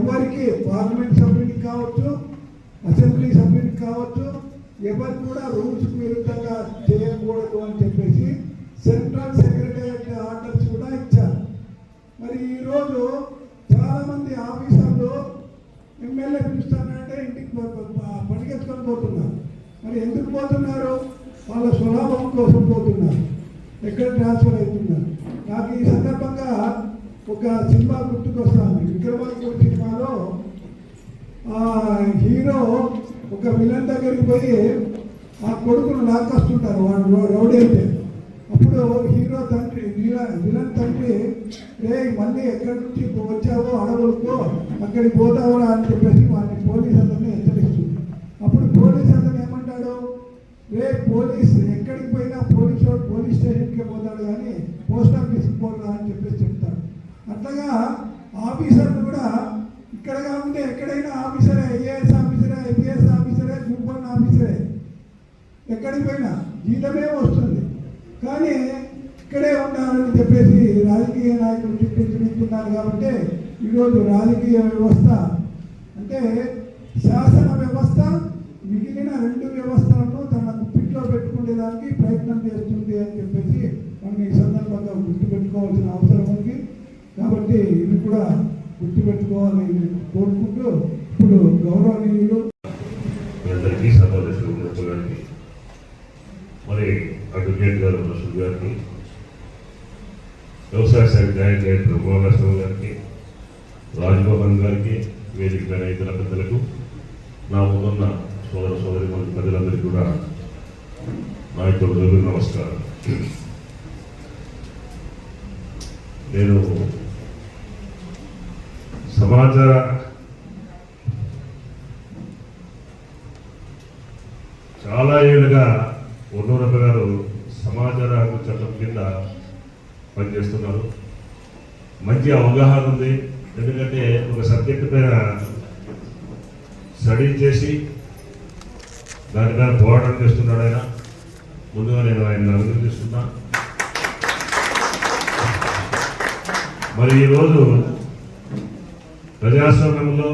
ఎవరికి పార్లమెంట్ సభ్యుడికి కావచ్చు అసెంబ్లీ సభ్యుడికి కావచ్చు ఎవరు కూడా రూల్స్ విరుద్ధంగా చేయకూడదు అని చెప్పేసి సెంట్రల్ సెక్రటేరియట్ ఆర్డర్స్ కూడా ఇచ్చారు. మరి ఈరోజు చాలామంది ఆఫీసర్లు ఎమ్మెల్యే పిలుస్తానంటే ఇంటికి పనికెత్తుకొని పోతున్నారు. మరి ఎందుకు పోతున్నారు? వాళ్ళ స్వలాభం కోసం పోతున్నారు. ఎక్కడ ట్రాన్స్ఫర్ అవుతున్నారు? నాకు ఈ సందర్భంగా ఒక సినిమా గుర్తుకొస్తాను విక్రమార్కుడు సినిమాలో ఆ హీరో ఒక విలన్ దగ్గరికి పోయి ఆ కొడుకును లాక్కొస్తుంటారు. వాడు రౌడీ అయితే. అప్పుడు హీరో తండ్రి విలన్ తండ్రి రే మళ్ళీ ఎక్కడి నుంచి వచ్చావో అడవులకు అక్కడికి పోతావురా అని చెప్పేసి వాడిని పోలీస్ అతన్ని హెచ్చరిస్తుంది. అప్పుడు పోలీస్ అతను ఏమంటాడు? రే పోలీస్ ఎక్కడికి పోయినా పోలీస్ పోలీస్ స్టేషన్కే పోతాడు కానీ పోస్ట్ ఆఫీస్కి పోరా అని చెప్పేసి అట్లాగా ఆఫీసర్లు కూడా ఇక్కడగా ఉంటే ఎక్కడైనా ఆఫీసరే ఐఏఎస్ ఆఫీసరే ఐపీఎస్ ఆఫీసరే గ్రూప్ వన్ ఆఫీసరే ఎక్కడికి పోయినా జీతమే వస్తుంది. కానీ ఇక్కడే ఉండాలని చెప్పేసి రాజకీయ నాయకులు చూపించుకుంటున్నారు కాబట్టి ఈరోజు రాజకీయ వ్యవస్థ అంటే శాసన వ్యవస్థ మిగిలిన రెండు వ్యవస్థలను తన గుప్పిట్లో పెట్టుకునేదానికి ప్రయత్నం చేస్తుంది అని చెప్పేసి మనం ఈ సందర్భంగా గుర్తుపెట్టుకోవాల్సిన అవసరం ఉంది. కాబట్టి ఇది కూడా గుర్తుపెట్టుకోవాలి కోరుకుంటూ ఇప్పుడు గౌరవనీయులు అందరికీ సమావేశం గారికి మరి అడ్వకేట్ గారు రసూల్ గారికి వ్యవసాయ శాఖ జాయింట్ డైరెక్టర్ మోహన్ గారికి రాజ్మోహన్ గారికి వేదిక పైన ఇతర పెద్దలకు నా ముందున్న సోదర సోదరి మంది ప్రజలందరికీ కూడా నా యొక్క నమస్కారం నేను సమాచార చాలా ఏళ్ళుగా ఉన్నూరప్ప గారు సమాచార చట్టం కింద పనిచేస్తున్నారు. మంచి అవగాహన ఉంది. ఎందుకంటే ఒక సబ్జెక్ట్ పైన స్టడీ చేసి దాని పోరాటం చేస్తున్నాడు ఆయన. ముందుగా నేను ఆయన అభినందిస్తున్నా. మరి ఈరోజు ప్రజాస్వామ్యంలో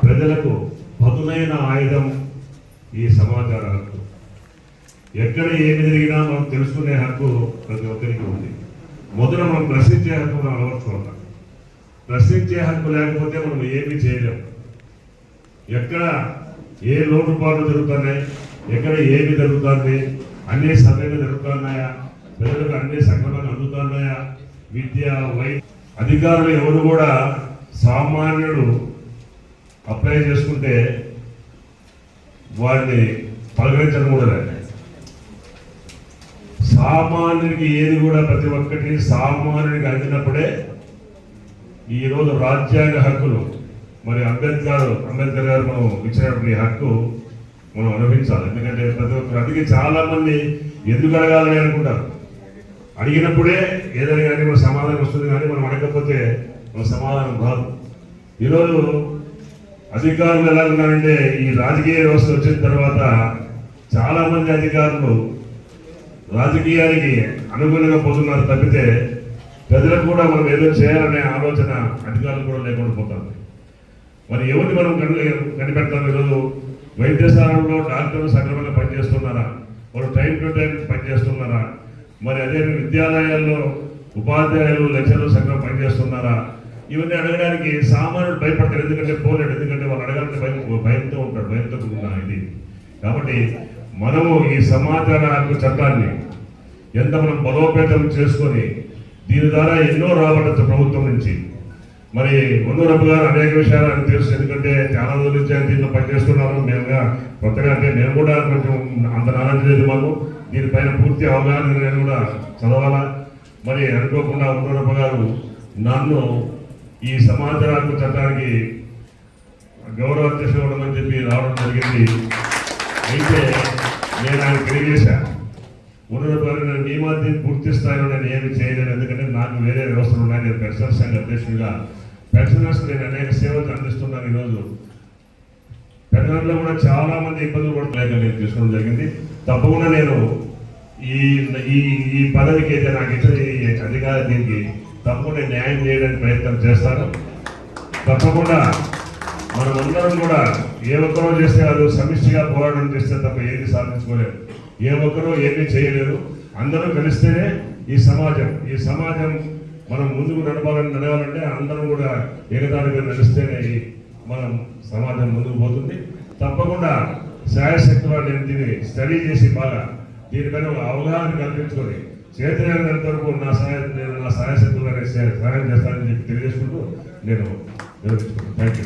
ప్రజలకు పదునైన ఆయుధం ఈ సమాచార హక్కు ఎక్కడ ఏమి జరిగినా మనం తెలుసుకునే హక్కు ప్రతి ఒక్కరికి ఉంది. మొదట మనం ప్రశ్నించే హక్కు మనం అలవర్చుకోవాలి ప్రశ్నించే హక్కు లేకపోతే మనం ఏమీ చేయలేము ఎక్కడ ఏ లోటుపాట్లు జరుగుతున్నాయి ఎక్కడ ఏమి జరుగుతుంది అన్ని సమయంలో జరుగుతున్నాయా ప్రజలకు అన్ని సంఘటనలు అందుతున్నాయా విద్య వై అధికారులు ఎవరు కూడా సామాన్యుడు అప్లై చేసుకుంటే వారిని పలకరించడం కూడా సామాన్యుడికి ఏది కూడా ప్రతి ఒక్కటి సామాన్యుడికి అందినప్పుడే ఈరోజు రాజ్యాంగ హక్కులు మరి అంబేద్కర్ అంబేద్కర్ గారు మనం ఇచ్చినటువంటి హక్కు మనం అనుభవించాలి. ఎందుకంటే ప్రతి ఒక్కరు అందుకే చాలా మంది ఎందుకు అడగాలని అనుకుంటారు? అడిగినప్పుడే ఏదైనా కానీ మన సమాధానం వస్తుంది కానీ మనం అడగకపోతే మన సమాధానం కాదు. ఈరోజు అధికారులు ఎలా ఉన్నారంటే ఈ రాజకీయ వ్యవస్థ వచ్చిన తర్వాత చాలామంది అధికారులు రాజకీయానికి అనుగుణంగా పోతున్నారు తప్పితే ప్రజలకు కూడా మనం ఏదో చేయాలనే ఆలోచన అధికారులు కూడా లేకుండా పోతుంది మరి ఎవరిని మనం కని కనిపెడతాం ఈరోజు? వైద్యశాలలో డాక్టర్లు సక్రమంగా పనిచేస్తున్నారా? వాళ్ళు టైం టు టైం పనిచేస్తున్నారా? మరి అదే విద్యాలయాల్లో ఉపాధ్యాయులు లెక్చర్లు సంఘం పనిచేస్తున్నారా? ఇవన్నీ అడగడానికి సామాన్యుడు భయపడతారు. ఎందుకంటే పోలేడు. ఎందుకంటే వాళ్ళు అడగాలంటే భయం భయంతో ఉంటాడు. భయంతో కూడిన ఇది. కాబట్టి మనము ఈ సమాచార హక్కు చట్టాన్ని ఎంత మనం బలోపేతం చేసుకొని దీని ద్వారా ఎన్నో రాబట్టచ్చు ప్రభుత్వం నుంచి. మరి ఉన్నూరప్ప గారు అనేక విషయాలు ఆయన తెలుసు. ఎందుకంటే చాలా రోజుల నుంచి ఆయన దీంట్లో పనిచేస్తున్నారు. మేముగా కొత్తగా అంటే నేను కూడా కొంచెం అంత నాలెడ్జ్ లేదు మాకు. దీనిపైన పూర్తి అవగాహన నేను కూడా చదవాలా? మరి అనుకోకుండా ఉన్నూరప్ప గారు నన్ను ఈ సమాచారాన్ని హక్కు చట్టానికి గౌరవ అధ్యక్షుడు అని చెప్పి రావడం జరిగింది. అయితే నేను ఆయన తెలియజేశాను ఉన్నటువంటి నేను నియమాన్ని పూర్తి స్థాయిలో నేను ఏమి చేయలేను ఎందుకంటే నాకు వేరే వ్యవస్థలు ఉన్నాయి. నేను పెన్షన్ సంఘ అధ్యక్షుడిగా పెన్షనర్స్ నేను అనేక సేవలు అందిస్తున్నాను ఈరోజు. పెన్షనర్లో కూడా చాలా మంది ఇబ్బందులు పడలేక నేను తీసుకోవడం జరిగింది. తప్పకుండా నేను ఈ ఈ ఈ పదవికి అయితే నాకు ఇచ్చిన ఈ అధికార దీనికి తప్పకుండా న్యాయం చేయడానికి ప్రయత్నం చేస్తాను. తప్పకుండా మనమందరం కూడా ఏ ఒక్కరో చేస్తే అది సమిష్టిగా పోరాటం చేస్తే తప్ప ఏది సాధించుకోలేదు ఏ ఒక్కరో ఏమీ చేయలేరు. అందరూ కలిస్తేనే ఈ సమాజం ఈ సమాజం మనం ముందుకు నడపాలని నడవాలంటే అందరం కూడా ఏకదాని నడిస్తేనే ఈ మనం సమాజం ముందుకు పోతుంది. తప్పకుండా శాయశక్తులు నేను దీన్ని స్టడీ చేసి బాగా దీనిపైన ఒక అవగాహన కల్పించుకొని చేతనైనంత వరకు నా సహాయం నేను నా సహాయశక్తులు అనే సహాయం చేస్తానని చెప్పి తెలియజేసుకుంటూ నేను నిర్వహించుకుంటాను థ్యాంక్ యూ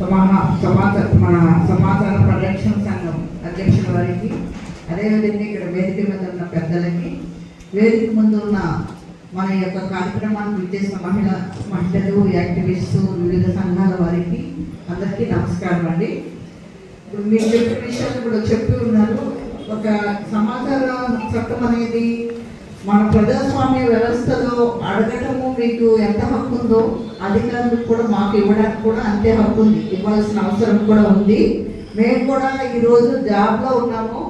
సమాన సమాచార మన సమాచార పరిరక్షణ సంఘం అధ్యక్షుల వారికి అదేవిధంగా ఇక్కడ వేదిక మీద ఉన్న పెద్దలకి వేదిక ముందు ఉన్న మన యొక్క కార్యక్రమానికి విచ్చేసిన మహిళ మహిళలు యాక్టివిస్టు వివిధ సంఘాల వారికి అందరికీ నమస్కారం అండి. ఇప్పుడు మీరు చెప్పిన విషయాలు ఇప్పుడు చెప్పి ఉన్నారు. ఒక సమాచార చట్టం అనేది మన ప్రజాస్వామ్య వ్యవస్థలో అడగటము మీకు ఎంత హక్కు ఉందో అధికారులకు కూడా మాకు ఇవ్వడానికి కూడా అంతే హక్కు ఉంది. ఇవ్వాల్సిన అవసరం కూడా ఉంది. మేము కూడా ఈరోజు జాబ్లో ఉన్నాము.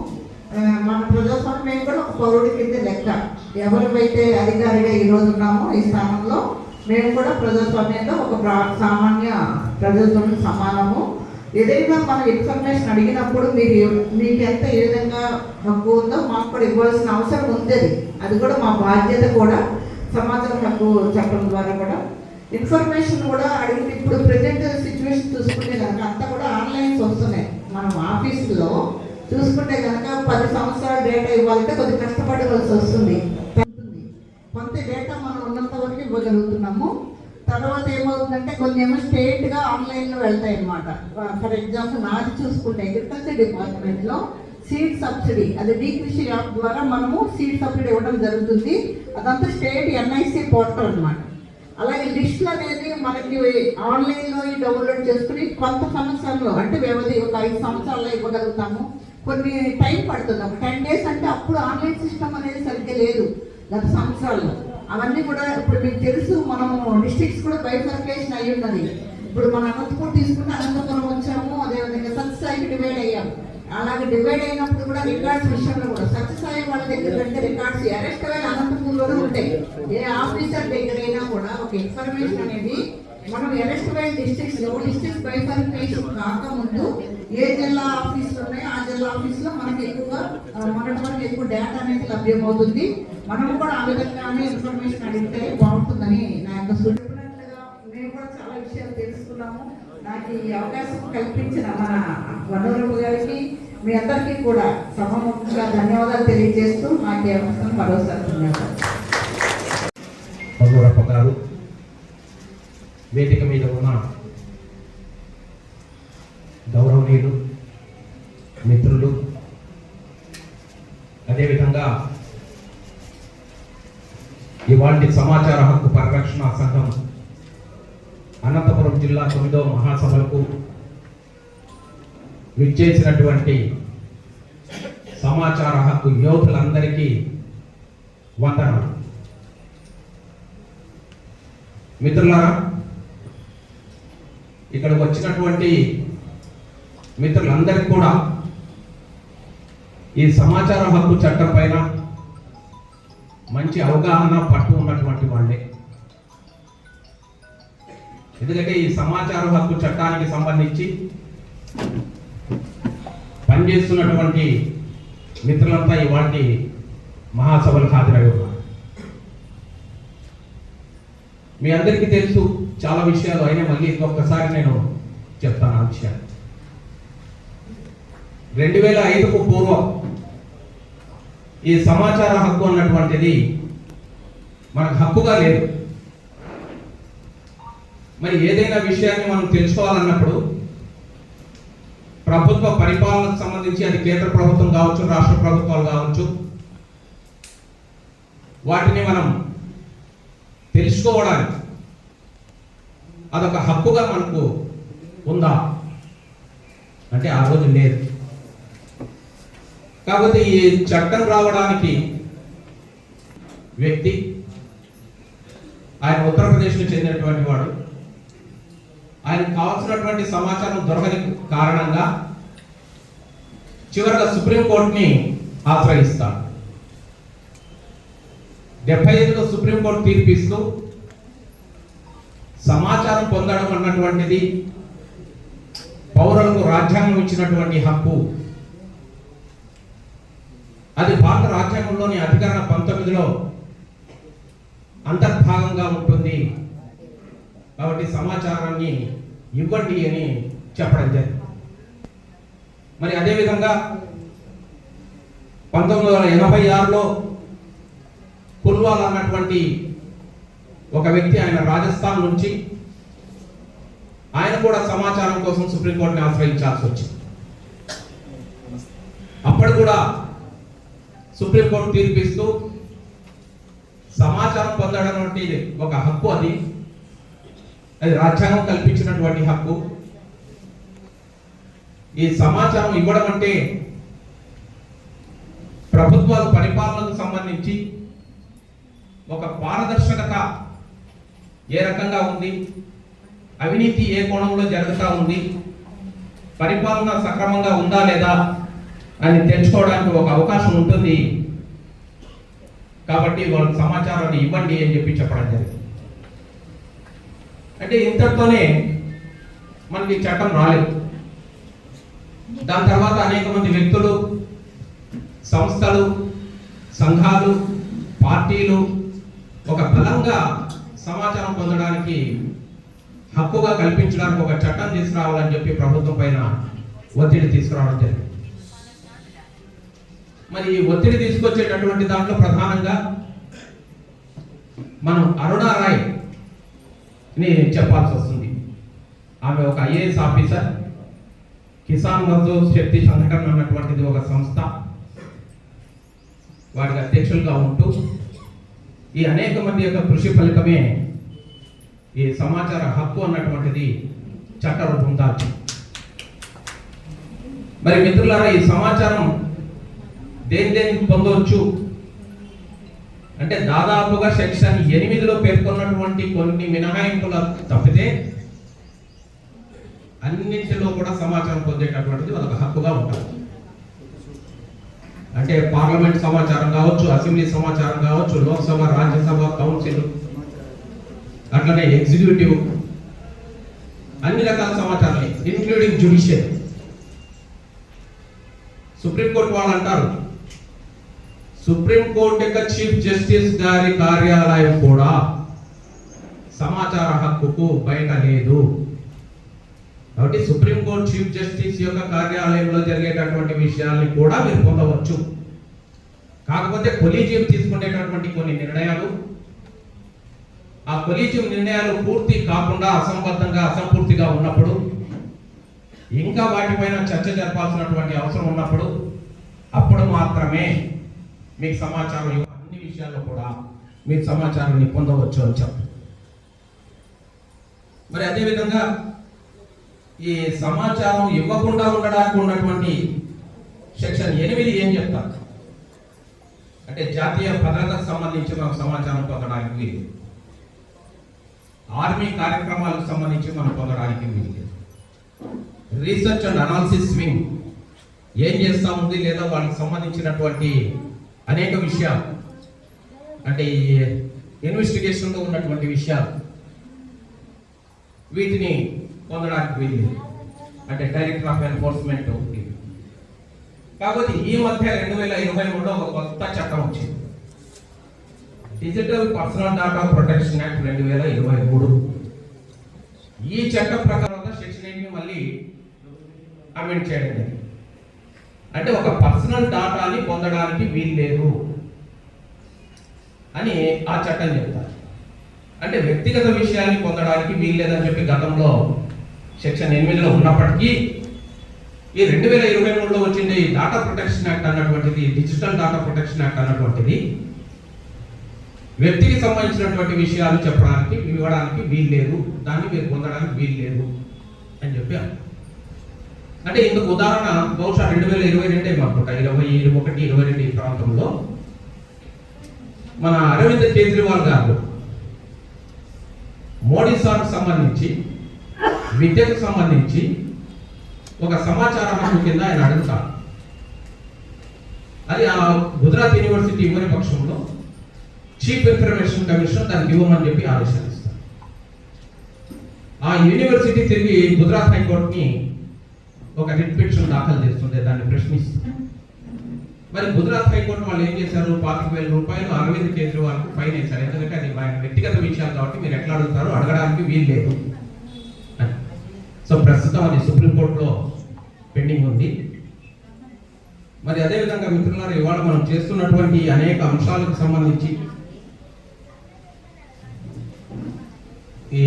మన ప్రజాస్వామ్యం మేము కూడా ఒక పౌరుడి కింద లెక్క. ఎవరివైతే అధికారిగా ఈరోజు ఉన్నామో ఈ స్థానంలో మేము కూడా ప్రజాస్వామ్యంలో ఒక ప్రా- సామాన్య ప్రజలతో సమానము. ఏదైనా మనం ఇన్ఫర్మేషన్ అడిగినప్పుడు మీరు మీకు ఎంత ఏ విధంగా హక్కు ఉందో మాకు కూడా ఇవ్వాల్సిన అవసరం ఉంది అది అది కూడా మా బాధ్యత కూడా సమాచారం హక్కు చట్టం ద్వారా కూడా. ఇన్ఫర్మేషన్ కూడా అడిగితే ఇప్పుడు ప్రజెంట్ సిచ్యువేషన్ చూసుకుంటే కనుక అంతా కూడా ఆన్లైన్స్ వస్తున్నాయి. మనం ఆఫీసులో చూసుకుంటే కనుక పది సంవత్సరాల డేటా ఇవ్వాలంటే కొద్దిగా కష్టపడవలసి వస్తుంది. కొంత డేటా మనం ఉన్నంత వరకు ఇవ్వగలుగుతున్నాము. తర్వాత ఏమవుతుందంటే కొన్ని ఏమో స్టేట్గా ఆన్లైన్లో వెళ్తాయి అన్నమాట. ఫర్ ఎగ్జాంపుల్ నాది చూసుకుంటే అగ్రికల్చర్ డిపార్ట్మెంట్లో సీడ్ సబ్సిడీ అది డీ కృషి యాప్ ద్వారా మనము సీడ్ సబ్సిడీ ఇవ్వడం జరుగుతుంది. అదంతా స్టేట్ ఎన్ఐసి పోర్టల్ అనమాట అలాగే లిస్టులు అనేది మనకి ఆన్లైన్లో డౌన్లోడ్ చేసుకుని కొంత సంవత్సరంలో అంటే వ్యవధి ఒక ఐదు సంవత్సరాల్లో ఇవ్వగలుగుతాము. కొన్ని టైం పడుతుంది. ఒక టెన్ డేస్ అంటే అప్పుడు ఆన్లైన్ సిస్టమ్ అనేది సరిగ్గా లేదు. గత సంవత్సరాల్లో. అవన్నీ కూడా ఇప్పుడు మీకు తెలుసు మనము డిస్ట్రిక్ట్స్ కూడా బైఫర్కేషన్ అయి ఉన్నది. ఇప్పుడు మన అనంతపురం తీసుకుంటే అనంతపురం వచ్చాము అదేవిధంగా సత్సాయికి డివైడ్ అయ్యాము. అలాగే డివైడ్ అయినప్పుడు కూడా రికార్డ్స్ విషయంలో కూడా. సత్యసాయి వాళ్ళ దగ్గర పెడితే రికార్డ్స్ అరెస్ట్ అయిన అనంతపూర్లోనే ఉంటాయి. ఏ ఆఫీసర్ దగ్గరైనా కూడా ఒక ఇన్ఫర్మేషన్ అనేది మనం అరెస్ట్ డిస్ట్రిక్ట్స్లో డిస్ట్రిక్ట్ బైఫర్కేషన్ కాకముందు ఏ జిల్లా ఆఫీసులు ఉన్నాయో ఆ జిల్లా ఆఫీసులో మనకి ఎక్కువగా మనకు మొన్నటి వరకు ఎక్కువ డేటా అనేది లభ్యమవుతుంది. మనం కూడా ఆ విధంగానే ఇన్ఫర్మేషన్ అడిగితే బాగుంటుందని నా యొక్క సూచన. మేము కూడా చాలా విషయాలు తెలుసుకున్నాము. నాకు ఈ అవకాశం కల్పించిన మన వనరుల గారికి మీ అందరికీ కూడా సమముఖంగా ధన్యవాదాలు తెలియజేస్తూ నాకు ఈ భరోసా వేదిక మీద ఉన్న గౌరవనీయులు మిత్రులు అదేవిధంగా ఇవాంటి సమాచార హక్కు పరిరక్షణ సంఘం అనంతపురం జిల్లా తొమ్మిదవ మహాసభలకు విచ్చేసినటువంటి సమాచార హక్కు యోధులందరికీ వందనాలు. మిత్రులారా ఇక్కడ వచ్చినటువంటి మిత్రులందరికీ కూడా ఈ సమాచార హక్కు చట్టం పైన మంచి అవగాహన పట్టు ఉన్నటువంటి వాళ్ళే. ఎందుకంటే ఈ సమాచార హక్కు చట్టానికి సంబంధించి పనిచేస్తున్నటువంటి మిత్రులంతా ఇవాటి మహాసభలకు హాజరై ఉన్నారు. మీ అందరికీ తెలుసు చాలా విషయాలు అయినా మళ్ళీ ఇంకొకసారి నేను చెప్తాను ఆ విషయాలు. రెండు వేల ఐదుకు పూర్వం ఈ సమాచార హక్కు అన్నటువంటిది మనకు హక్కుగా లేదు. మరి ఏదైనా విషయాన్ని మనం తెలుసుకోవాలన్నప్పుడు ప్రభుత్వ పరిపాలనకు సంబంధించి అది కేంద్ర ప్రభుత్వం కావచ్చు రాష్ట్ర ప్రభుత్వాలు కావచ్చు వాటిని మనం తెలుసుకోవడానికి అదొక హక్కుగా మనకు ఉందా? అంటే ఆ రోజు లేదు. కాకపోతే ఈ చట్టం రావడానికి వ్యక్తి ఆయన ఉత్తరప్రదేశ్కు చెందినటువంటి వాడు ఆయనకు కావాల్సినటువంటి సమాచారం దొరకని కారణంగా చివరిగా సుప్రీంకోర్టుని ఆశ్రయిస్తాడు. డెబ్బై ఐదులో సుప్రీంకోర్టు తీర్పిస్తూ సమాచారం పొందడం అన్నటువంటిది పౌరులకు రాజ్యాంగం ఇచ్చినటువంటి హక్కు. అది భారత రాజ్యాంగంలోని అధికరణ పంతొమ్మిదిలో అంతర్భాగంగా ఉంటుంది. కాబట్టి సమాచారాన్ని ఇవ్వండి అని చెప్పడం జరిగింది. మరి అదేవిధంగా పంతొమ్మిది వందల ఎనభై ఆరులో పుల్వాలా అన్నటువంటి ఒక వ్యక్తి ఆయన రాజస్థాన్ నుంచి ఆయన కూడా సమాచారం కోసం సుప్రీంకోర్టుని ఆశ్రయించాల్సి వచ్చింది. అప్పుడు కూడా సుప్రీంకోర్టు తీర్పిస్తూ సమాచారం పొందడం వంటి ఒక హక్కు అది. అది రాజ్యాంగం కల్పించినటువంటి హక్కు. ఈ సమాచారం ఇవ్వడం అంటే ప్రభుత్వాల పరిపాలనకు సంబంధించి ఒక పారదర్శకత ఏ రకంగా ఉంది? అవినీతి ఏ కోణంలో జరుగుతూ ఉంది? పరిపాలన సక్రమంగా ఉందా లేదా అని తెలుసుకోవడానికి ఒక అవకాశం ఉంటుంది. కాబట్టి వాళ్ళ సమాచారాన్ని ఇవ్వండి అని చెప్పి చెప్పడం జరిగింది. అంటే ఇంతటితోనే మనకి చట్టం రాలేదు. దాని తర్వాత అనేక మంది వ్యక్తులు సంస్థలు సంఘాలు పార్టీలు ఒక బలంగా సమాచారం పొందడానికి హక్కుగా కల్పించడానికి ఒక చట్టం తీసుకురావాలని చెప్పి ప్రభుత్వం పైన ఒత్తిడి తీసుకురావడం జరిగింది. మరి ఈ ఒత్తిడి తీసుకొచ్చేటటువంటి దాంట్లో ప్రధానంగా మనం అరుణా రాయ్ని చెప్పాల్సి వస్తుంది. ఆమె ఒక ఐఏఎస్ ఆఫీసర్ కిసాన్ మజ్దూర్ శక్తి సంఘటన అన్నటువంటిది ఒక సంస్థ. వాటికి అధ్యక్షులుగా ఉంటూ ఈ అనేక మంది యొక్క కృషి ఫలితమే ఈ సమాచార హక్కు అన్నటువంటిది చట్టరూపం దాల్చింది మరి మిత్రులారా ఈ సమాచారం దేని దేనికి పొందవచ్చు అంటే దాదాపుగా సెక్షన్ ఎనిమిదిలో పేర్కొన్నటువంటి కొన్ని మినహాయింపుల తప్పితే అన్నింటిలో కూడా సమాచారం పొందేటటువంటిది వాళ్ళకి హక్కుగా ఉంటుంది. అంటే పార్లమెంట్ సమాచారం కావచ్చు అసెంబ్లీ సమాచారం కావచ్చు లోక్సభ రాజ్యసభ కౌన్సిల్ అట్లనే ఎగ్జిక్యూటివ్ అన్ని రకాల సమాచారాలు ఇన్క్లూడింగ్ జ్యుడిషియల్ సుప్రీంకోర్టు వాళ్ళు అంటారు సుప్రీంకోర్టు యొక్క చీఫ్ జస్టిస్ గారి కార్యాలయం కూడా సమాచార హక్కుకు బయట లేదు. కాబట్టి సుప్రీంకోర్టు చీఫ్ జస్టిస్ యొక్క కార్యాలయంలో జరిగేటటువంటి విషయాల్ని కూడా మీరు పొందవచ్చు. కాకపోతే కొలీజియం తీసుకునేటటువంటి కొన్ని నిర్ణయాలు ఆ కొలీజియం నిర్ణయాలు పూర్తి కాకుండా అసంబద్ధంగా అసంపూర్తిగా ఉన్నప్పుడు ఇంకా వాటిపైన చర్చ జరపాల్సినటువంటి అవసరం ఉన్నప్పుడు అప్పుడు మాత్రమే మీకు సమాచారం ఇవ్వ- అన్ని విషయాల్లో కూడా మీరు సమాచారాన్ని పొందవచ్చు అని చెప్పి. మరి అదేవిధంగా ఈ సమాచారం ఇవ్వకుండా ఉండడానికి ఉన్నటువంటి సెక్షన్ ఎనిమిది ఏం చెప్తారు? అంటే జాతీయ భద్రతకు సంబంధించిన సమాచారం పొందడానికి వీలు. ఆర్మీ కార్యక్రమాలకు సంబంధించి మనం పొందడానికి వీలు రీసెర్చ్ అండ్ అనాలిసిస్ వింగ్ ఏం చేస్తా ఉంది లేదా వాళ్ళకి సంబంధించినటువంటి అనేక విషయాలు. అంటే ఈ ఇన్వెస్టిగేషన్లో ఉన్నటువంటి విషయాలు. వీటిని పొందడానికి వీలు అంటే డైరెక్టర్ ఆఫ్ ఎన్ఫోర్స్మెంట్ కాకపోతే ఈ మధ్య రెండు వేల ఇరవై మూడులో ఒక కొత్త చట్టం వచ్చింది. Digital personal data protection act రెండు వేల ఇరవై మూడు. ఈ చట్టం ప్రకారంగా సెక్షన్ మళ్ళీ అమెండ్ చేయడం జరిగింది. అంటే ఒక పర్సనల్ డాటాని పొందడానికి వీలు లేదు అని ఆ చట్టం చెప్తారు. అంటే వ్యక్తిగత విషయాన్ని పొందడానికి వీలు లేదని చెప్పి గతంలో సెక్షన్ ఎనిమిదిలో ఉన్నప్పటికీ ఈ రెండు వేల ఇరవై మూడులో వచ్చింది ఈ డాటా ప్రొటెక్షన్ యాక్ట్ అన్నటువంటిది డిజిటల్ డాటా ప్రొటెక్షన్ యాక్ట్ అన్నటువంటిది. వ్యక్తికి సంబంధించినటువంటి విషయాలు చెప్పడానికి ఇవ్వడానికి వీలు లేదు. దాన్ని మీరు పొందడానికి వీలు లేదు అని చెప్పి అంటే ఇందుకు ఉదాహరణ బహుశా రెండు వేల ఇరవై రెండే అనుకుంటా ఇరవై ఒకటి ఇరవై రెండు ఈ ప్రాంతంలో. మన అరవింద్ కేజ్రీవాల్ గారు మోడీ సార్కి సంబంధించి విద్యకు సంబంధించి ఒక సమాచార హక్కు కింద ఆయన అడుగుతారు అది ఆ గుజరాత్ యూనివర్సిటీ ఇవ్వని పక్షంలో చీఫ్ ఇన్ఫర్మేషన్ కమిషన్ దానికి ఇవ్వమని చెప్పి ఆదేశాలు ఇస్తారు ఆ యూనివర్సిటీ తిరిగి గుజరాత్ హైకోర్టుని ఒక రిట్ పిటిషన్ దాఖలు చేస్తుంటే దాన్ని ప్రశ్నిస్తుంది మరి గుజరాత్ హైకోర్టు వాళ్ళు ఏం చేశారు? పాతిక వేల రూపాయలు అరవింద్ కేజ్రీవాల్కు ఫైన్ వేశారు. ఎందుకంటే అది ఆయన వ్యక్తిగత విషయాలు కాబట్టి మీరు ఎట్లా అడుగుతారు అడగడానికి వీలు లేదు సో ప్రస్తుతం అది సుప్రీంకోర్టులో పెండింగ్ ఉంది. మరి అదేవిధంగా మిత్రులారు ఇవాళ మనం చేస్తున్నటువంటి అనేక అంశాలకు సంబంధించి ఈ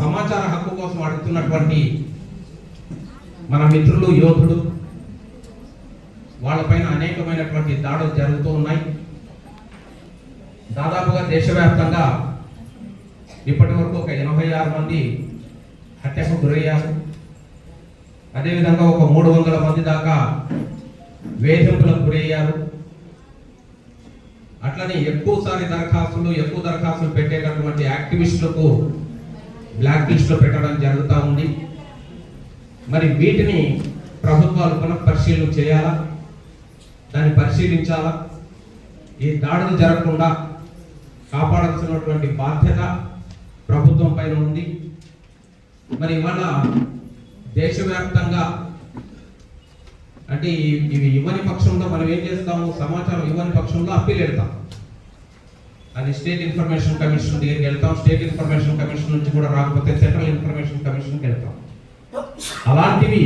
సమాచార హక్కు కోసం అడుగుతున్నటువంటి మన మిత్రులు యోధుడు వాళ్ళపైన అనేకమైనటువంటి దాడులు జరుగుతూ ఉన్నాయి. దాదాపుగా దేశవ్యాప్తంగా ఇప్పటి వరకు ఒక ఎనభై ఆరు మంది హత్యకు గురయ్యారు. అదేవిధంగా ఒక మూడు వందల మంది దాకా వేధింపులకు గురయ్యారు. అట్లనే ఎక్కువసారి దరఖాస్తులు ఎక్కువ దరఖాస్తులు పెట్టేటటువంటి యాక్టివిస్టులకు బ్లాక్ లిస్ట్లో పెట్టడం జరుగుతూ ఉంది. మరి వీటిని ప్రభుత్వాలు పునఃపరిశీలన చేయాలా? దాన్ని పరిశీలించాలా? ఈ దాడులు జరగకుండా కాపాడాల్సినటువంటి బాధ్యత ప్రభుత్వం పైన ఉంది మరి ఇవాళ దేశవ్యాప్తంగా అంటే ఇవి ఇవ్వని పక్షంలో మనం ఏం చేస్తాము? సమాచారం ఇవ్వని పక్షంలో అప్పీల్ వెళ్తాం. అది స్టేట్ ఇన్ఫర్మేషన్ కమిషన్ దగ్గరికి వెళ్తాం. స్టేట్ ఇన్ఫర్మేషన్ కమిషన్ నుంచి కూడా రాకపోతే సెంట్రల్ ఇన్ఫర్మేషన్ కమిషన్కి వెళ్తాం. అలాంటివి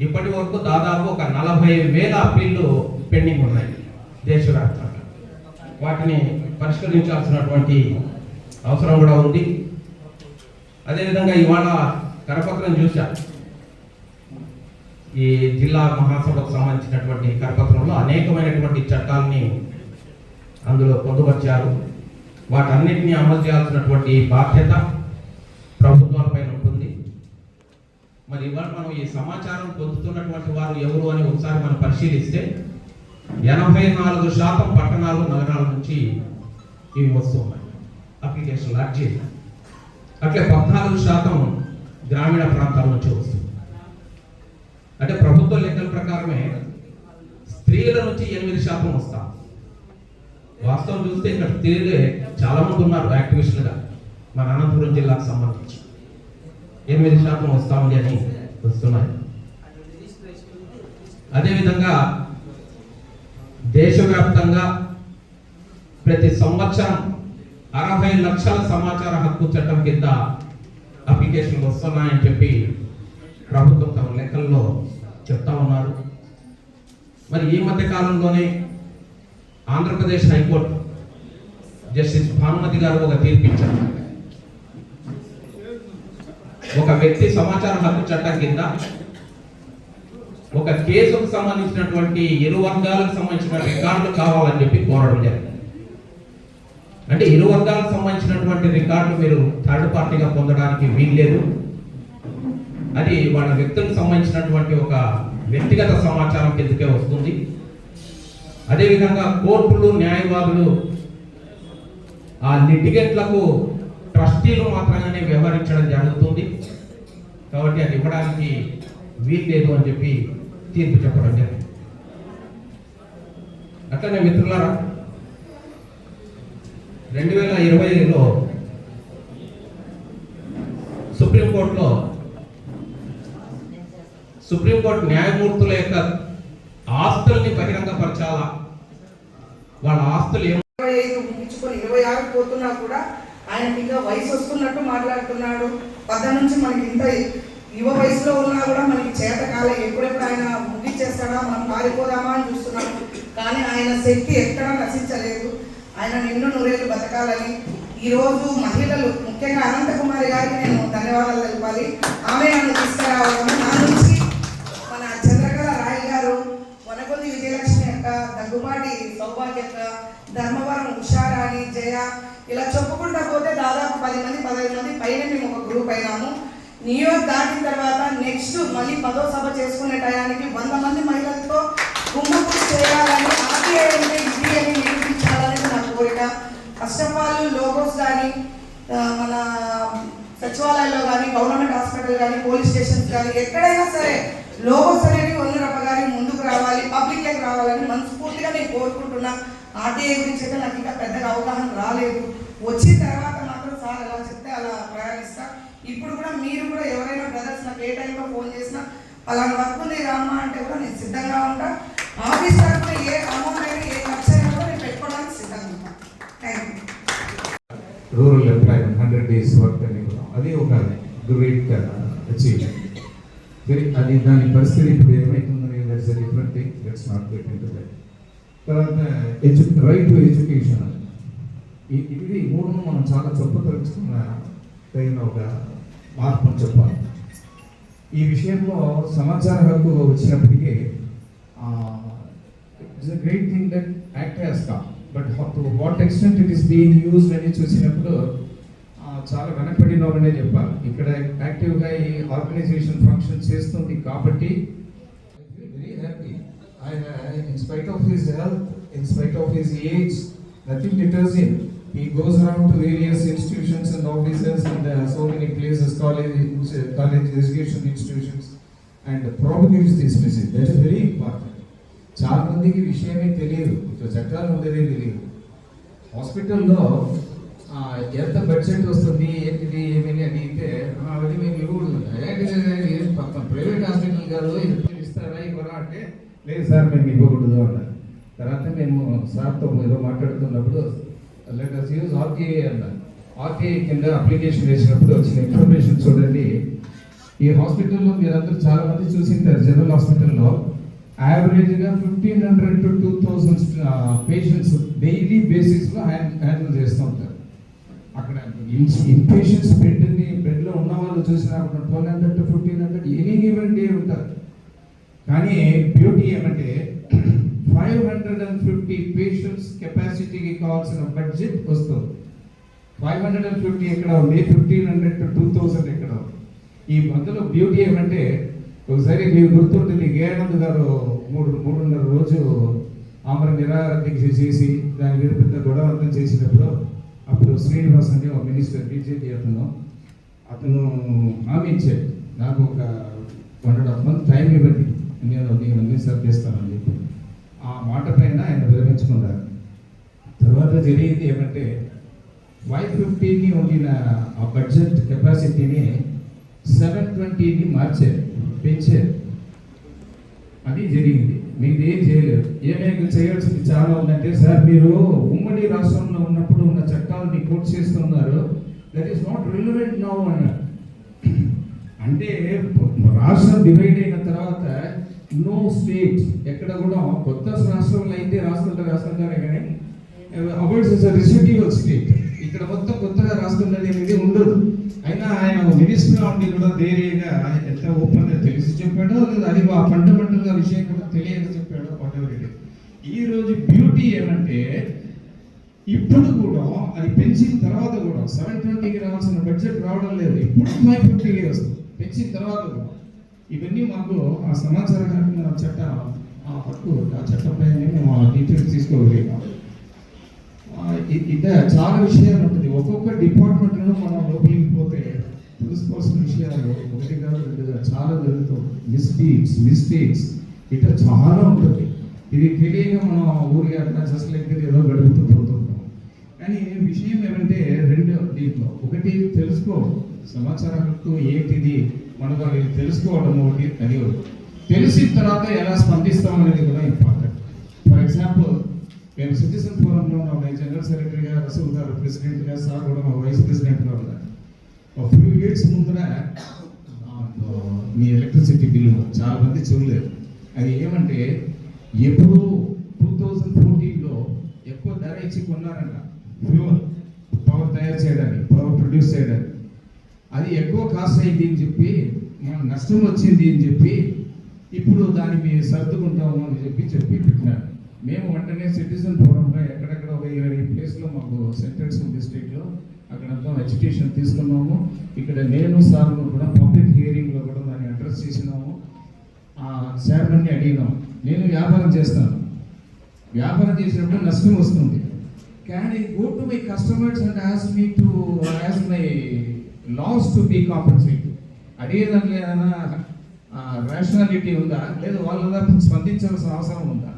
ఇప్పటి వరకు దాదాపు ఒక నలభై వేల అప్పీళ్ళు పెండింగ్ ఉన్నాయి దేశవ్యాప్తంగా. వాటిని పరిష్కరించాల్సినటువంటి అవసరం కూడా ఉంది. అదేవిధంగా ఇవాళ కరపత్రం చూశా. ఈ జిల్లా మహాసభకు సంబంధించినటువంటి కరపత్రంలో అనేకమైనటువంటి చట్టాలని అందులో పొందుపరిచారు. వాటన్నిటిని అమలు చేయాల్సినటువంటి బాధ్యత ప్రభుత్వాలపై ఉంటుంది. మరి ఇవాళ మనం ఈ సమాచారం పొందుతున్నటువంటి వారు ఎవరు అని ఒకసారి మనం పరిశీలిస్తే ఎనభై నాలుగు శాతం పట్టణాలు నగరాల నుంచి ఇవి వస్తున్నాయి. అప్లికేషన్ లాక్ చేయాలి అట్లే పద్నాలుగు శాతం గ్రామీణ ప్రాంతాల నుంచి వస్తుంది. అంటే ప్రభుత్వ లెక్కల ప్రకారమే స్త్రీల నుంచి ఎనిమిది శాతం వస్తాం. వాస్తవం చూస్తే ఇక్కడ స్త్రీలే చాలా మంది ఉన్నారు యాక్టివిస్టులుగా. మన అనంతపురం జిల్లాకు సంబంధించి. ఎనిమిది శాతం వస్తామని అని వస్తున్నాయి. అదేవిధంగా దేశవ్యాప్తంగా ప్రతి సంవత్సరం అరవై లక్షల సమాచార హక్కు చట్టం కింద అప్లికేషన్లు వస్తున్నాయని చెప్పి ప్రభుత్వం తమ లెక్కల్లో చెప్తా ఉన్నారు. మరి ఈ మధ్య కాలంలోనే ఆంధ్రప్రదేశ్ హైకోర్టు జస్టిస్ భానుమతి గారు ఒక తీర్పిచ్చారు ఒక వ్యక్తి సమాచార హక్కు చట్టం కింద ఒక కేసుకు సంబంధించినటువంటి ఇరు వర్గాలకు సంబంధించిన రికార్డులు కావాలని చెప్పి కోరడం జరిగింది. అంటే ఇరు వర్గాలకు సంబంధించినటువంటి రికార్డులు మీరు థర్డ్ పార్టీగా పొందడానికి వీల్లేదు. అది వాళ్ళ వ్యక్తులకు సంబంధించినటువంటి ఒక వ్యక్తిగత సమాచారం కిందకే వస్తుంది. అదేవిధంగా కోర్టులు న్యాయవాదులు ఆ లిటిగెట్లకు ట్రస్టీలు మాత్రమే వ్యవహరించడం జరుగుతుంది. కాబట్టి అది ఇవ్వడానికి వీల్లేదు అని చెప్పి తీర్పు చెప్పడం జరిగింది. అట్లనే మిత్రులారా రెండు వేల ఇరవై ఐదులో సుప్రీంకోర్టులో సుప్రీంకోర్టు న్యాయమూర్తుల యొక్క ఆస్తుల్ని బహిరంగపరచాలా? వాళ్ళ ఆస్తులు ఇరవై ఐదు ముగించుకొని ఇరవై ఆరు పోతున్నా కూడా ఆయనకి ఇంకా వయసు వస్తున్నట్టు మాట్లాడుతున్నాడు. పద్ద నుంచి మనకి ఇంత యువ వయసులో ఉన్నా కూడా మనకి చేత కాల ఎప్పుడెప్పుడు ఆయన ముగించేస్తాడా మనం పారిపోదామా అని చూస్తున్నాడు. కానీ ఆయన శక్తి ఎక్కడా నశించలేదు. ఆయన నిన్ను నూరేళ్ళు బతకాలని ఈరోజు మహిళలు ముఖ్యంగా అనంతకుమారి గారికి నేను ధన్యవాదాలు తెలపాలి. ఆమె నన్ను తీసుకురావడం నా నుంచి మన చంద్రకళ రాయ్ గారు వనకొంది విజయలక్ష్మి యొక్క దగ్గుబాటి సౌభాగ్యత ధర్మవరం ఉషారాణి జయ ఇలా చెప్పుకుంటా పోతే దాదాపు పది మంది పదహైదు మంది పైన మేము ఒక గ్రూప్ అయినాము. న్యూయార్క్ దాటిన తర్వాత నెక్స్ట్ మళ్ళీ పదో సభ చేసుకునే టయానికి వంద మంది మహిళలతో కుంభపూజ చేయాలని ఆర్టీఐ అంటే ఇది అని ఫస్ట్ ఆఫ్ ఆల్ లోగోస్ కానీ మన సచివాలయంలో కానీ గవర్నమెంట్ హాస్పిటల్ కానీ పోలీస్ స్టేషన్స్ కానీ ఎక్కడైనా సరే లోగోస్ అనేవి వందరప్ప గారి ముందుకు రావాలి పబ్లిక్లోకి రావాలని మనస్ఫూర్తిగా నేను కోరుకుంటున్నా. ఆర్టీఐ గురించి అయితే నాకు ఇంకా పెద్దగా అవగాహన రాలేదు. వచ్చిన తర్వాత మాత్రం సార్ ఎలా చెప్తే అలా ప్రయాణిస్తా. ఇప్పుడు కూడా మీరు కూడా ఎవరైనా బ్రదర్స్ నాకు ఏ టైంలో ఫోన్ చేసినా అలా వర్క్ ఉంది రామ్మా అంటే కూడా నేను సిద్ధంగా ఉంటా. ఆఫీస్ తరఫున ఏ amount rural employment hundred days work అని కూడా. అది ఒక గ్రేట్ uh, అచీవ్మెంట్ అది దాని పరిస్థితి ఇప్పుడు ఏమైతుందని that's different thing that's not get in తర్వాత ఎడ్యు రైట్ టు ఎడ్యుకేషన్ ఇది మూడును మనం చాలా చొప్పతలుచుకున్న తగిన ఒక మార్పు అని చెప్పాలి. ఈ విషయంలో సమాచార హక్కు వచ్చినప్పటికీ it's a great thing that act has but to what extent it is being used అని చూసినప్పుడు ఆ, చాలా వెనకబడిన వాళ్ళనే చెప్పాలి ఇక్కడ యాక్టివ్గా ఈ ఆర్గనైజేషన్ ఫంక్షన్ చేస్తుంది కాబట్టి వెరీ హ్యాపీ ఆయన in spite of his health in spite of his age nothing deters him He goes around to various institutions and offices and uh, so many places, college, college education institutions and propagates this message. That is very important. చాలా మందికి విషయమే తెలియదు. ఇట్లా చక్రాలు ఉండేదే తెలియదు. హాస్పిటల్లో ఎంత బడ్జెట్ వస్తుంది ఏంటిది ఏమని అడిగితే అది మేము ఇవ్వకూడదు. ఏం పక్కన ప్రైవేట్ హాస్పిటల్ కాదు ఇది ఇస్తారా ఇవ్వరా అంటే లేదు సార్ మేము ఇవ్వకూడదు అన్నారు. తర్వాత మేము సార్తో ఏదో మాట్లాడుతున్నప్పుడు లెట్ అస్ యూజ్ ఆర్టీఐ అన్నారు. ఆర్టీఐ కింద అప్లికేషన్ వేసినప్పుడు వచ్చిన ఇన్ఫర్మేషన్ చూడండి. ఈ హాస్పిటల్లో మీరందరూ చాలా మంది చూసింటారు జనరల్ హాస్పిటల్లో. యావరేజ్గా fifteen hundred to two thousand patients daily బేసిస్లో హ్యాండిల్ చేస్తూ ఉంటారు. అక్కడ ఇన్ పేషెంట్స్ బెడ్ని బెడ్లో ఉన్న వాళ్ళు చూసినా అక్కడ twelve hundred to fifteen hundred any given day ఉంటారు. కానీ బ్యూటీ ఏమంటే five hundred and fifty patients కెపాసిటీకి కావాల్సిన బడ్జెట్ వస్తుంది. ఫైవ్ హండ్రెడ్ అండ్ ఫిఫ్టీ ఎక్కడ ఉంది? Fifteen hundred to two thousand ఎక్కడ ఉంది? ఈ మధ్యలో బ్యూటీ ఏమంటే ఒకసారి మీకు గుర్తుంటుంది గేనంద్ గారు మూడు మూడున్నర రోజు ఆమె నిరాహార దీక్ష చేసి దాని మీద పెద్ద గొడవ అంతా చేసినప్పుడు అప్పుడు శ్రీనివాస్ అని ఒక మినిస్టర్ బీజేపీ అతను అతను హామీ ఇచ్చాడు. నాకు ఒక one and half month time ఇవ్వండి నేను నేను అన్ని సర్వ్ చేస్తానని చెప్పి. ఆ మాట పైన ఆయన విరమించుకున్నారు. తర్వాత జరిగింది ఏమంటే ఫైవ్ ఫిఫ్టీని ఉండిన ఆ బడ్జెట్ కెపాసిటీని సెవెన్ ట్వంటీని మార్చారు. పెంచారు. అది జరిగింది. మీరు ఏం చేయలేదు ఏమేమి చేయాల్సింది చాలా ఉందంటే సార్ మీరు ఉమ్మడి రాష్ట్రంలో ఉన్నప్పుడు ఉన్న చట్టాలని కోట్ చేస్తున్నారు. That is not relevant now అన్నారు. అంటే రాష్ట్రం డివైడ్ అయిన తర్వాత నో స్టేట్ ఎక్కడ కూడా కొత్త రాష్ట్రంలో అయితే రాస్తుంటారు రాస్తుంటారే కానీ అబౌట్స్ ఇస్ రెసిడ్యూవల్ స్టేట్ ఇక్కడ మొత్తం కొత్తగా రాస్తున్నది అనేది ఉండదు. అయినా ఆయన మినిస్టర్ ఆఫ్ కూడా ధైర్యంగా ఎంత ఓపెన్ చెప్పాడో లేదా అది ఆ ఫండమెంటల్గా విషయం కూడా తెలియక చెప్పాడో వాటెవర్ ఈరోజు ఈ రోజు బ్యూటీ ఏమంటే ఇప్పుడు కూడా అది పెంచిన తర్వాత కూడా సెవెన్ ట్వంటీకి రావాల్సిన బడ్జెట్ రావడం లేదు. ఇప్పుడు ఫైవ్ ఫిఫ్టీకి వస్తుంది. పెంచిన తర్వాత కూడా. ఇవన్నీ మాకు ఆ సమాచార హక్కు చట్ట ఆ హక్కు ఆ చట్టంపై మేము ఆ డీటెయిల్స్ తీసుకోగలిగాం ఇదే చాలా విషయాలు ఉంటుంది. ఒక్కొక్క డిపార్ట్మెంట్లో మనం లోపలికి తెలుసుకోవాల్సిన విషయాలు ఒకటి కాదు రెండు కాదు చాలా జరుగుతాం మిస్టేక్స్ మిస్టేక్స్ ఇట్లా చాలా ఉంటుంది. ఇది తెలియక మనం ఊరికి అట్లా జస్ట్ ఏదో గడుపుతూ పోతుంటాం. కానీ విషయం ఏమంటే రెండు దీంట్లో. ఒకటి తెలుసుకో సమాచారం ఏంటిది? మనకు అది తెలుసుకోవడం ఒకటి అది తెలిసిన తర్వాత ఎలా స్పందిస్తాం అనేది కూడా ఇంపార్టెంట్ ఫర్ ఎగ్జాంపుల్ మేము సిటిజన్ ఫోరంలో ఉన్న జనరల్ సెక్రటరీగా రసూల్ గారు ప్రెసిడెంట్గా సార్ కూడా మా వైస్ ప్రెసిడెంట్గా ఉన్నారు. ఒక ఫ్యూ ఇయర్స్ ముందర మీ ఎలక్ట్రిసిటీ బిల్లు చాలా మంది చూడలేదు. అది ఏమంటే ఎప్పుడు టూ థౌజండ్ ఫోర్టీన్లో ఎక్కువ ధర ఇచ్చి కొన్నారంట. ఫ్యూల్ పవర్ తయారు చేయడానికి పవర్ ప్రొడ్యూస్ చేయడానికి. అది ఎక్కువ కాస్ట్ అయింది అని చెప్పి మన నష్టం వచ్చింది అని చెప్పి ఇప్పుడు దాన్ని మేము సర్దుకుంటాము అని చెప్పి చెప్పి పెట్టినారు. మేము వెంటనే సిటిజన్ ఫోరంలో ఎక్కడెక్కడ ఒక ఇరవై ప్లేస్లో మాకు సెంటర్స్ ఉంది స్టేట్లో అక్కడంతా ఎడ్యుకేషన్ తీసుకున్నాము. ఇక్కడ నేను సార్ను కూడా పబ్లిక్ హియరింగ్లో కూడా దాన్ని అడ్రస్ చేసినాము. ఆ చైర్మన్ని అడిగినాం. నేను వ్యాపారం చేస్తాను. వ్యాపారం చేసినప్పుడు నష్టం వస్తుంది. Can I go to my customers and ask me to ask my loss to be compensate అడిగేదాంట్లో ఏదైనా రేషనాలిటీ ఉందా? లేదు వాళ్ళ స్పందించాల్సిన అవసరం ఉందా?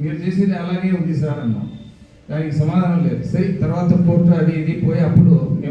మీరు చేసేది అలాగే ఉంది సార్ అన్నాం. దానికి సమాధానం లేదు. సరే తర్వాత పోర్టు అది ఇది పోయి అప్పుడు మేము